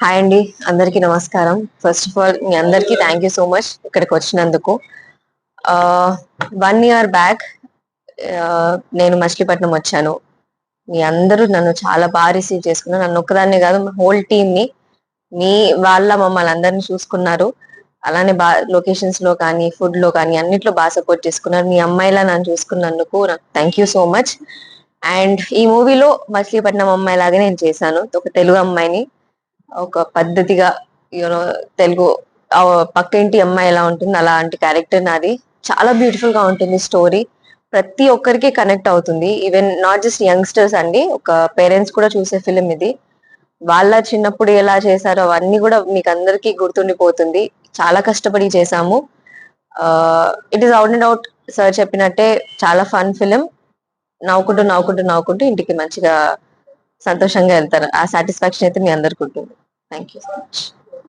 Hi అండి అందరికీ నమస్కారం. ఫస్ట్ ఆఫ్ ఆల్ మీ అందరికీ థ్యాంక్ యూ సో మచ్ ఇక్కడికి వచ్చినందుకు. వన్ ఇయర్ బ్యాక్ నేను మచిలీపట్నం వచ్చాను. మీ అందరూ నన్ను చాలా బాగా రిసీవ్ చేసుకున్నారు. నన్ను ఒక్కదాన్నే కాదు హోల్ టీమ్ని మీ వాళ్ళ మమ్మల్ని అందరిని చూసుకున్నారు. అలానే బా లొకేషన్స్లో కానీ ఫుడ్లో కానీ అన్నిట్లో బాగా సపోర్ట్ చేసుకున్నారు. మీ అమ్మాయిలా నన్ను చూసుకున్నందుకు నాకు thank you so much and ఈ మూవీలో మచిలీపట్నం అమ్మాయి లాగా నేను చేశాను. ఒక తెలుగు అమ్మాయిని. ఒక పద్ధతిగా యూనో తెలుగు పక్క ఇంటి అమ్మాయి ఎలా ఉంటుంది అలాంటి క్యారెక్టర్ నాది. చాలా బ్యూటిఫుల్గా ఉంటుంది స్టోరీ ప్రతి ఒక్కరికి కనెక్ట్ అవుతుంది. ఈవెన్ నాట్ జస్ట్ యంగ్స్టర్స్ అండి ఒక పేరెంట్స్ కూడా చూసే ఫిలిం ఇది. వాళ్ళ చిన్నప్పుడు ఎలా చేశారో అవన్నీ కూడా మీకు అందరికీ గుర్తుండిపోతుంది. చాలా కష్టపడి చేశాము. It is out and out sir చెప్పినట్టే చాలా ఫన్ ఫిలిం నవ్వుకుంటూ నవ్వుకుంటూ నవ్వుకుంటూ ఇంటికి మంచిగా సంతోషంగా వెళ్తారు. ఆ సాటిస్ఫాక్షన్ అయితే మీ అందరికి ఉంటుంది. Thank you so much